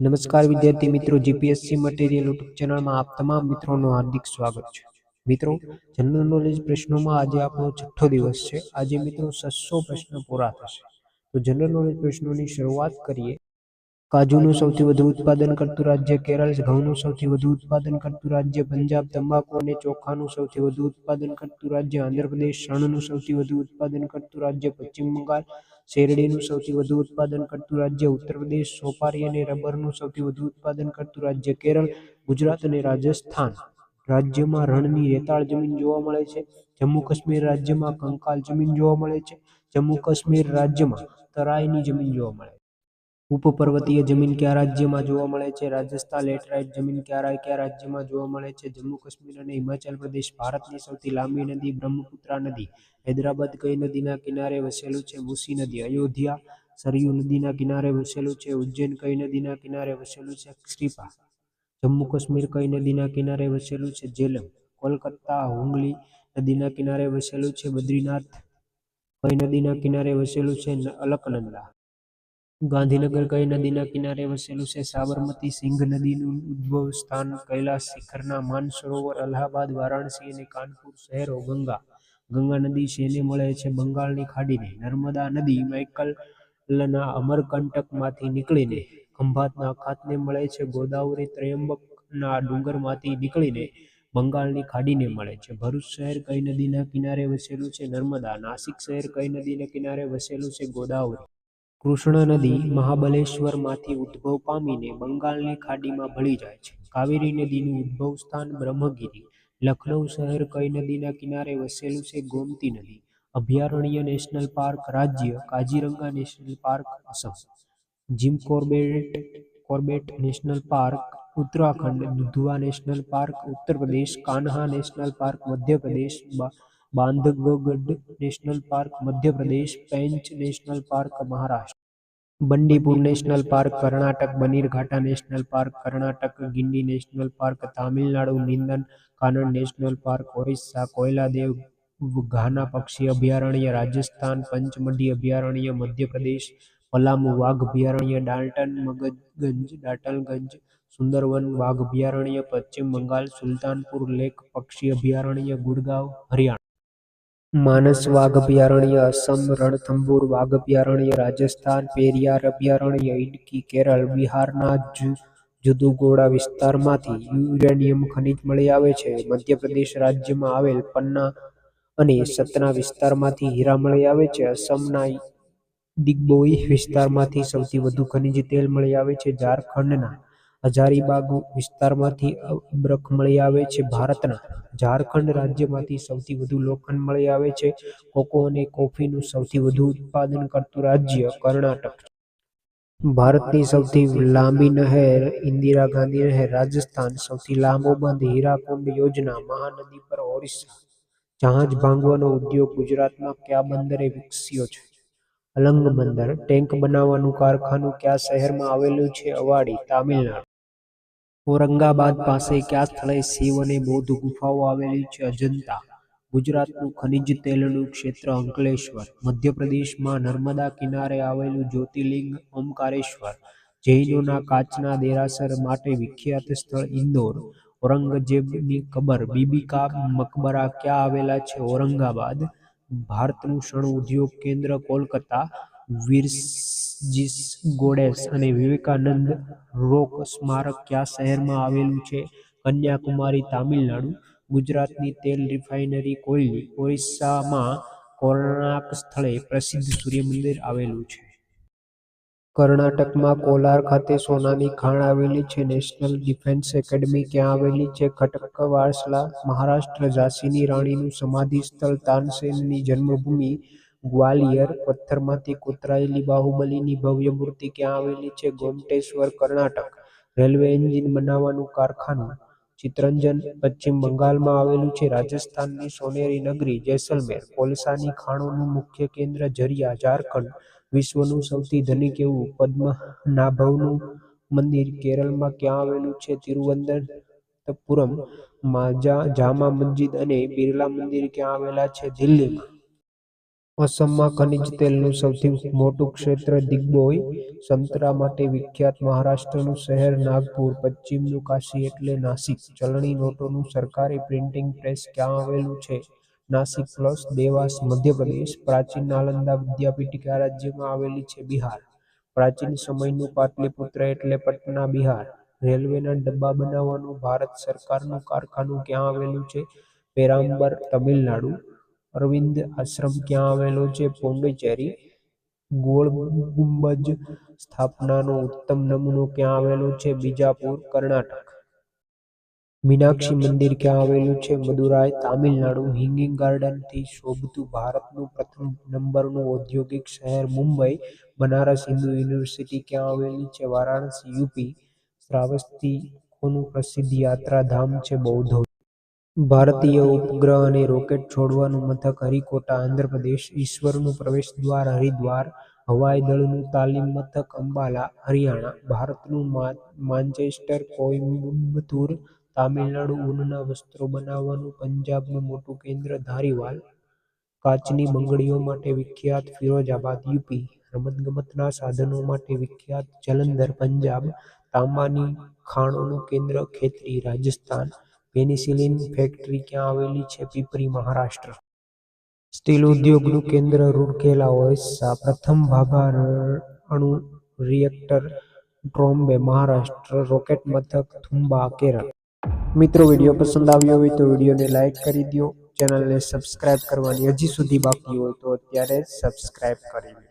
નમસ્કાર વિદ્યાર્થી મિત્રો જીપીએસસી મટીરિયલ યુટ્યુબ ચેનલમાં આપ તમામ મિત્રોનું હાર્દિક સ્વાગત છે. મિત્રો જનરલ નોલેજ પ્રશ્નોમાં આજે આપણો છઠ્ઠો દિવસ છે. આજે મિત્રો છસો પ્રશ્ન પૂરા થશે. તો જનરલ નોલેજ પ્રશ્નોની શરૂઆત કરીએ. કાજુનું સૌથી વધુ ઉત્પાદન કરતું રાજ્ય કેરળ, ઘઉંનું સૌથી વધુ ઉત્પાદન કરતું રાજ્ય પંજાબ તંબાકુ અને ચોખાનું સૌથી વધુ ઉત્પાદન કરતું રાજ્ય આંધ્રપ્રદેશ, શણનું સૌથી વધુ ઉત્પાદન કરતું રાજ્ય પશ્ચિમ બંગાળ, શેરડીનું સૌથી વધુ ઉત્પાદન કરતું રાજ્ય ઉત્તર પ્રદેશ, સોપારી અને રબરનું સૌથી વધુ ઉત્પાદન કરતું રાજ્ય કેરળ, ગુજરાત અને રાજસ્થાન. રાજ્યમાં રણની રેતાળ જમીન જોવા મળે છે. જમ્મુ કાશ્મીર રાજ્યમાં કંકાલ જમીન જોવા મળે છે. જમ્મુ કાશ્મીર રાજ્યમાં તરાઈની જમીન જોવા મળે છે. ઉપપર્વતીય જમીન કયા રાજ્યમાં જોવા મળે છે? રાજસ્થાન, લેટરાઇટ જમીન કયા કયા રાજ્યમાં જોવા મળે છે? જમ્મુ કાશ્મીર અને હિમાચલ પ્રદેશ ભારતની સૌથી લાંબી નદી બ્રહ્મપુત્રા નદી, હૈદરાબાદ કઈ નદીના કિનારે વસેલું છે? મુસી નદી, અયોધ્યા સરયુ નદીના કિનારે વસેલું છે? ઉજ્જૈન કઈ નદીના કિનારે વસેલું છે? શ્રીપા, જમ્મુ કાશ્મીર કઈ નદીના કિનારે વસેલું છે? જેલમ, કોલકાતા, હુંગલી નદીના કિનારે વસેલું છે? બદ્રીનાથ કઈ નદીના કિનારે વસેલું છે? અલકનંદા ગાંધીનગર કઈ નદીના કિનારે વસેલું છે? સાબરમતી સિંઘ નદીનું ઉદ્ભવ સ્થાન કૈલાસ શિખરના માનસરોવર, અલ્હાબાદ, વારાણસી અને કાનપુર શહેરો. ગંગા. ગંગા નદી શેને મળે છે? બંગાળની ખાડીને. નર્મદા નદી માઇકલના અમરકંટકમાંથી નીકળીને. ખંભાતના અખાતને મળે છે? ગોદાવરી ત્રયંબકના ડુંગરમાંથી નીકળીને બંગાળની ખાડીને મળે છે. ભરૂચ શહેર કઈ નદીના કિનારે વસેલું છે? નર્મદા. નાસિક શહેર કઈ નદીના કિનારે વસેલું છે? ગોદાવરી. કૃષ્ણ નદી મહાબલેશ્વરમાંથી ઉદ્ભવ પામીને બંગાળની ખાડીમાં ભળી જાય છે. કાવેરી નદીનું ઉદ્ભવ સ્થાન બ્રહ્મગીરી. લખનૌ શહેર કઈ નદીના કિનારે વસેલું છે ગોમતી નદી. અભયારણ્ય નેશનલ પાર્ક રાજ્ય Kaziranga national park Assam. Jim Corbett Corbett national park Uttarakhand Dudhwa national park Uttar Pradesh, Kanha national park Madhya Pradesh Bandhavgarh national park, Madhya Pradesh Pench national park, Maharashtra. Bandipur national park, Karnataka Bannerghatta national park, Karnataka Guindy national park, Tamil Nadu Nandankanan national park, Orissa Keoladeo Ghana પક્ષી અભયારણ્ય, રાજસ્થાન પંચમઢી અભયારણ્ય, મધ્યપ્રદેશ પલામુ વાઘ અભયારણ્ય, Dalton મગજગંજ ડાટલગંજ Sundarbans વાઘ અભયારણ્ય, પશ્ચિમ Bengal Sultanpur lake પક્ષી અભયારણ્ય, ગુડગાંવ, હરિયાણા. માનસ વાઘ અભયારણ્ય અસમ રણથંભોર વાઘ અભયારણ્ય રાજસ્થાન પેરિયાર અભયારણ્ય, ઇડકી કેરળ, બિહારના જુદુગોડા વિસ્તારમાંથી યુરેનિયમ ખનિજ મળી આવે છે. મધ્યપ્રદેશ રાજ્યમાં આવેલ પન્ના અને સતના વિસ્તારમાંથી હીરા મળી આવે છે. અસમના દિગ્બોઈ વિસ્તારમાંથી સૌથી વધુ ખનિજ તેલ મળી આવે છે. ઝારખંડના હજારીબાગ વિસ્તારમાંથી અબ્રક મળી આવે છે. ભારતના ઝારખંડ રાજ્યમાંથી સૌથી વધુ લોખંડ મળી આવે છે. કોકો અને કોફીનું સૌથી વધુ ઉત્પાદન કરતું રાજ્ય કર્ણાટક ભારતની સૌથી લાંબી નહેર ઇન્દિરા ગાંધી નહેર. રાજસ્થાન સૌથી લાંબો બંધ હીરાકુંડ યોજના મહાનદી પર ઓરિસ્સા. જહાજ ભાંગવાનો ઉદ્યોગ ગુજરાતમાં કયા બંદરે વિકસ્યો છે? અલંગ બંદર. ટેન્ક બનાવવાનું કારખાનું કયા શહેરમાં આવેલું છે? અવાડી, તામિલનાડુ. ઔરંગાબાદ પાસે કયા સ્થળે શિવ અને બૌદ્ધ ગુફાઓ આવેલી છે? અજંતા, ગુજરાતનું ખનિજ તેલનું ક્ષેત્ર અંકલેશ્વર, મધ્યપ્રદેશમાં નર્મદા કિનારે આવેલું જ્યોતિર્લિંગ ઓમકારેશ્વર, જૈનોના કાચના દેરાસર માટે વિખ્યાત સ્થળ ઇન્દોર, ઔરંગઝેબની કબર બીબી કા મકબરા ક્યાં આવેલા છે? ઔરંગાબાદ, ભારતનું શણ ઉદ્યોગ કેન્દ્ર કોલકાતા વિર્સજીસ ગોડેસ અને વિવેકાનંદ રોક સ્મારક કયા શહેરમાં આવેલું છે? કન્યાકુમારી, તામિલનાડુ. ગુજરાતની તેલ રિફાઇનરી કોયલી ઓરિસ્સામાં કોર્ણાક સ્થળે પ્રસિદ્ધ સૂર્યમંદિર આવેલું છે. કર્ણાટકમાં કોલાર ખાતે સોનાની ખાણ આવેલી છે. નેશનલ ડિફેન્સ એકેડમી ક્યાં આવેલી છે? ખટકવાસલા મહારાષ્ટ્ર ઝાંસીની રાણીનું સમાધિ સ્થળ તાનસેનની જન્મભૂમિ ગ્વાલિયર પથ્થરમાંથી કોતરાયેલી બાહુબલીની ભવ્ય મૂર્તિ ક્યાં આવેલી છે? ગોમટેશ્વર, કર્ણાટક. રેલવે એન્જિન બનાવવાનું કારખાનું ચિત્રંજન પશ્ચિમ બંગાળમાં આવેલું છે. રાજસ્થાનની સોનેરી નગરી જેસલમેર. કોલસાની ખાણોનું મુખ્ય કેન્દ્ર ઝરિયા ઝારખંડ. વિશ્વનું સૌથી ધનિક એવું પદ્મનાભવનું મંદિર કેરળમાં ક્યાં આવેલું છે? તિરુવનંતપુરમ જામા મસ્જિદ અને બિરલા મંદિર ક્યાં આવેલા છે? દિલ્હીમાં. અસમમાં ખનિજ તેલનું સૌથી મોટું ક્ષેત્ર દિગ્બોય સંતરા માટે વિખ્યાત મહારાષ્ટ્રનું શહેર નાગપુર, પશ્ચિમનું કાશી એટલે નાસિક. ચલણી નોટોનું સરકારી પ્રિન્ટિંગ પ્રેસ ક્યાં આવેલું છે? નાસિક પ્લસ દેવાસ, મધ્યપ્રદેશ, પ્રાચીન નાલંદા વિદ્યાપીઠ કયા રાજ્યમાં આવેલી છે બિહાર. પ્રાચીન સમયનું પાટલીપુત્ર એટલે પટના બિહાર. રેલવેના ડબ્બા બનાવવાનું ભારત સરકારનું કારખાનું ક્યાં આવેલું છે? પેરામ્બર, તમિલનાડુ. અરવિંદ આશ્રમ ક્યાં આવેલો છે? પોંડિચેરી. ગોળ ગુંબજ સ્થાપનાનો ઉત્તમ નમૂનો ક્યાં આવેલો છે? બીજાપુર, કર્ણાટક. મીનાક્ષી મંદિર ક્યાં આવેલું છે? મદુરાઈ, તામિલનાડુ. હિંગિંગ ગાર્ડનથી શોભતું ભારતનું પ્રથમ નંબરનું ઔદ્યોગિક શહેર મુંબઈ. બનારસ હિન્દુ યુનિવર્સિટી ક્યાં આવેલી છે? વારાણસી, યુપી. શ્રાવસ્તી કોનું પ્રસિદ્ધ યાત્રાધામ છે? બૌદ્ધો ભારતીય ઉપગ્રહ અને રોકેટ છોડવાનું મથક હરિકોટા, આંધ્રપ્રદેશ, ઈશ્વરનું પ્રવેશદ્વાર હરિદ્વાર, હવાઈ દળનું તાલીમ મથક, અંબાલા, હરિયાણા, ભારતનું માન્ચેસ્ટર કોઇમ્બતુર, તામિલનાડુ ઊનના વસ્ત્રો બનાવવાનું, પંજાબનું મોટું કેન્દ્ર, ધારીવાલ, કાચની બંગડીઓ માટે વિખ્યાત, ફિરોજાબાદ, યુપી, રમતગમતના સાધનો માટે વિખ્યાત, જલંધર, પંજાબ, તાંબાની ખાણોનું કેન્દ્ર, ખેતરી, રાજસ્થાન પેનિસિલિન ફેક્ટરી ક્યાં આવેલી છે? પીપરી મહારાષ્ટ્ર. સ્ટીલ ઉદ્યોગનું કેન્દ્ર રૂરકેલા ઓરિસ્સા પ્રથમ ભાભા અણુ રિએક્ટર ટ્રોમ્બે મહારાષ્ટ્ર. રોકેટ મથક થુંબા કેરળ. મિત્રો વીડિયો પસંદ આવ્યો હોય તો વિડીયોને લાઇક કરી દો ચેનલને સબસ્ક્રાઇબ કરવાની હજી સુધી બાકી હોય તો અત્યારે સબસ્ક્રાઇબ કરી લો